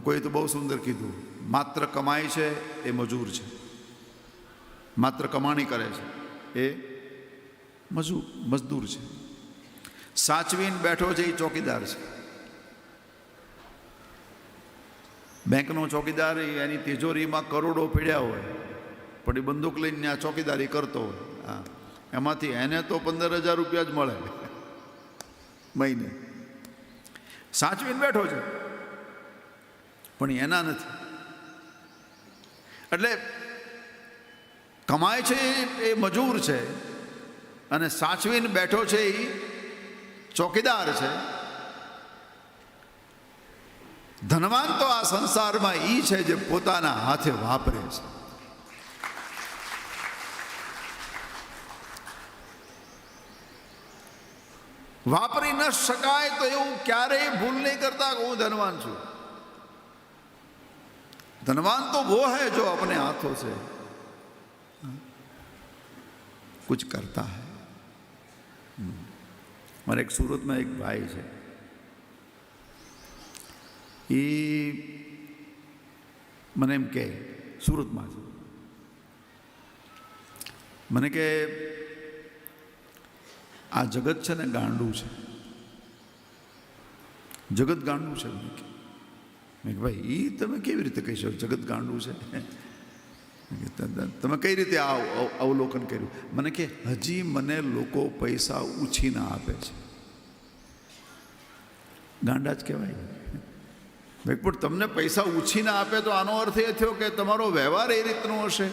કોઈ તો બહુ સુંદર કીધું, માત્ર કમાય છે એ મજૂર છે. માત્ર કમાણી કરે છે એ મજૂર મજદૂર છે. સાચવીને બેઠો છે એ ચોકીદાર છે. બેંકનો ચોકીદાર એની તિજોરીમાં કરોડો પીડ્યા હોય, પણ એ બંદૂક લઈને ત્યાં ચોકીદારી કરતો હોય. હા. એમાંથી એને તો પંદર હજાર રૂપિયા જ મળે મહિને. સાચવીને બેઠો છે. પણ એના નથી. એટલે કમાય છે એ મજૂર છે અને સાચવીને બેઠો છે એ ચોકીદાર છે. ધનવાન તો આ સંસારમાં એ છે જે પોતાના હાથે વાપરે છે. વાપરી ન શકાય તો એવું ક્યારેય ભૂલ નહીં કરતા હું ધનવાન છું. धनवान तो वो है जो अपने हाथों से कुछ करता है મારે એક સુરતમાં એક ભાઈ છે એ મને એમ કહે સુરતમાં છે મને કે આ જગત છે ને ગાંડું છે જગત ગાંડું છે મને કે મેં કે ભાઈ એ તમે કેવી રીતે કહી શકો? જગત ગાંડું છે. તમે કઈ રીતે આ અવલોકન કર્યું? મને કે, હજી મને લોકો પૈસા ઉછીના આપે છે. ગાંડા જ કહેવાય. ભાઈ, પણ તમને પૈસા ઉછીના આપે તો આનો અર્થ એ થયો કે તમારો વ્યવહાર એ રીતનો હશે.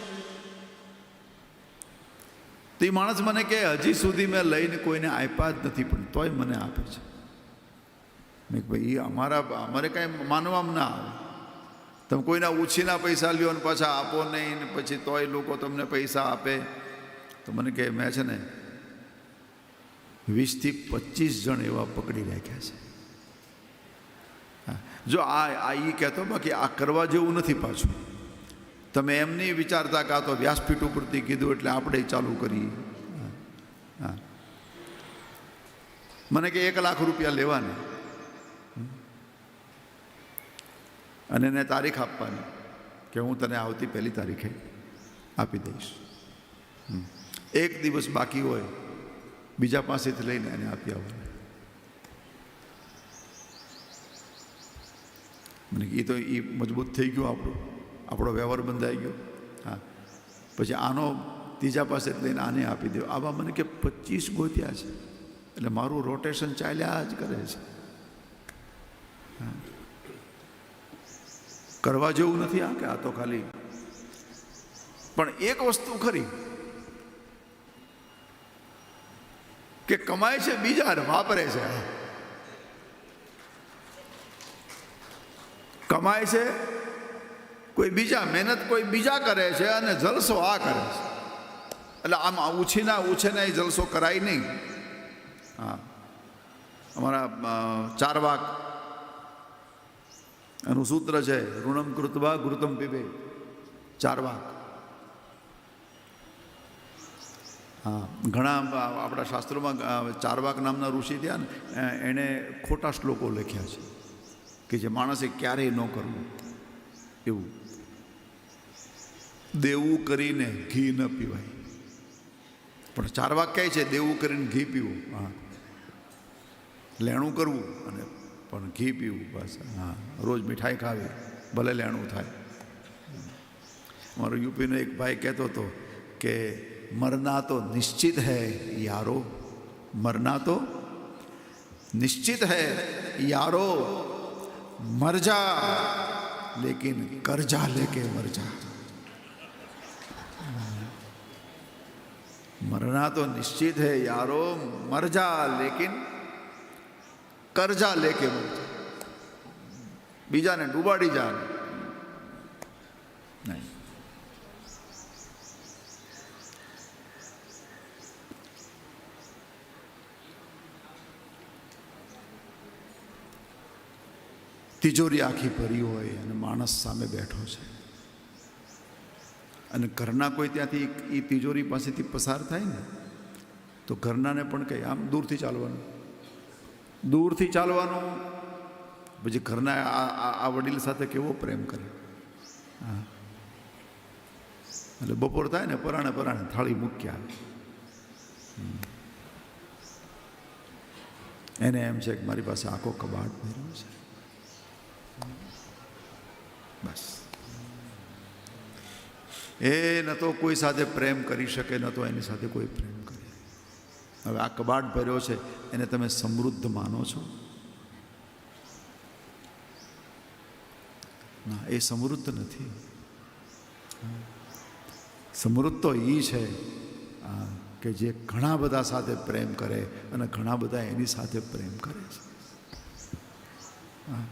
તો એ માણસ મને કે, હજી સુધી મેં લઈને કોઈને આપ્યા જ નથી, પણ તોય મને આપે છે. મેં ભાઈ એ અમારા અમારે કાંઈ માનવામાં ના આવે. તમે કોઈના ઉછીના પૈસા લ્યો ને પાછા આપો નહીં ને પછી તોય લોકો તમને પૈસા આપે. તો મને કહે, મેં છે ને વીસથી પચીસ જણ એવા પકડી રાખ્યા છે. જો આ આ એ કહેતો, બાકી આ કરવા જેવું નથી પાછું. તમે એમ નહીં વિચારતા કાં તો વ્યાસપીઠ ઉપરથી કીધું એટલે આપણે ચાલુ કરીએ. હા મને કે એક લાખ રૂપિયા લેવાના. અને એને તારીખ આપવાની કે હું તને આવતી પહેલી તારીખે આપી દઈશ. એક દિવસ બાકી હોય, બીજા પાસેથી લઈને એને આપી આવવાનું. મને એ તો એ મજબૂત થઈ ગયું આપણું. આપણો વ્યવહાર બંધાઈ ગયો. હા. પછી આનો ત્રીજા પાસે લઈને આને આપી દો આવા મને કે પચીસ ગોત્યા છે. એટલે મારું રોટેશન ચાલ્યા જ કરે છે. કરવા જેવું નથી આ કે આ તો ખાલી? પણ એક વસ્તુ ખરી કે કમાય છે, બીજા વાપરે છે. કમાય છે, કોઈ બીજા મહેનત, કોઈ બીજા કરે છે અને જલસો આ કરે છે. એટલે આમ ઉછીના ઉછેના એ જલસો કરાય નહીં. હા. અમારા ચાર ચારવાક એનું સૂત્ર છે, ઋણમ કૃતવા ગૃતમ પીબે ચાર વાક. હા, ઘણા આપણા શાસ્ત્રોમાં ચારવાક નામના ઋષિ થયા ને એણે ખોટા શ્લોકો લખ્યા છે, કે જે માણસે ક્યારેય ન કરવું. એવું. દેવું કરીને ઘી ન પીવાય. પણ ચારવાક કહે છે? દેવું કરીને ઘી પીવું. હા. લેણું કરવું અને પણ ઘી પીવું બસ. હા, રોજ મીઠાઈ ખાવી, ભલે લેણું થાય. મારો યુપીનો એક ભાઈ કહેતો હતો કે, મરના તો નિશ્ચિત હૈ યારો, મરના તો નિશ્ચિત હૈ યારો, મરજા, લેકિન કરજા कर्जा लेके मर जा मरना तो निश्चित है यारो मर કરજા લેકે બોલજો બીજાને ડૂબાડી જા નહીં. તિજોરી આખી ભરી હોય અને માણસ સામે બેઠો છે. અને ઘરના કોઈ ત્યાંથી એ તિજોરી પાસેથી પસાર થાય ને, તો ઘરનાને પણ કંઈ આમ દૂરથી ચાલવાનું. દૂરથી ચાલવાનું. પછી ઘરના આ વડીલ સાથે કેવો પ્રેમ કરે? હા. એટલે બપોર થાય ને પરાણે પરાણે થાળી મૂક્યા. એને એમ છે કે મારી પાસે આખો કબાટ ભર્યો છે. બસ. એ ન તો કોઈ સાથે પ્રેમ કરી શકે, ન તો એની સાથે કોઈ પ્રેમ હવે આ કબાટ ભર્યો છે, એને તમે સમૃદ્ધ માનો છો? ના, એ સમૃદ્ધ નથી. સમૃદ્ધ તો એ છે કે જે ઘણા બધા સાથે પ્રેમ કરે અને ઘણા બધા એની સાથે પ્રેમ કરે છે. હા.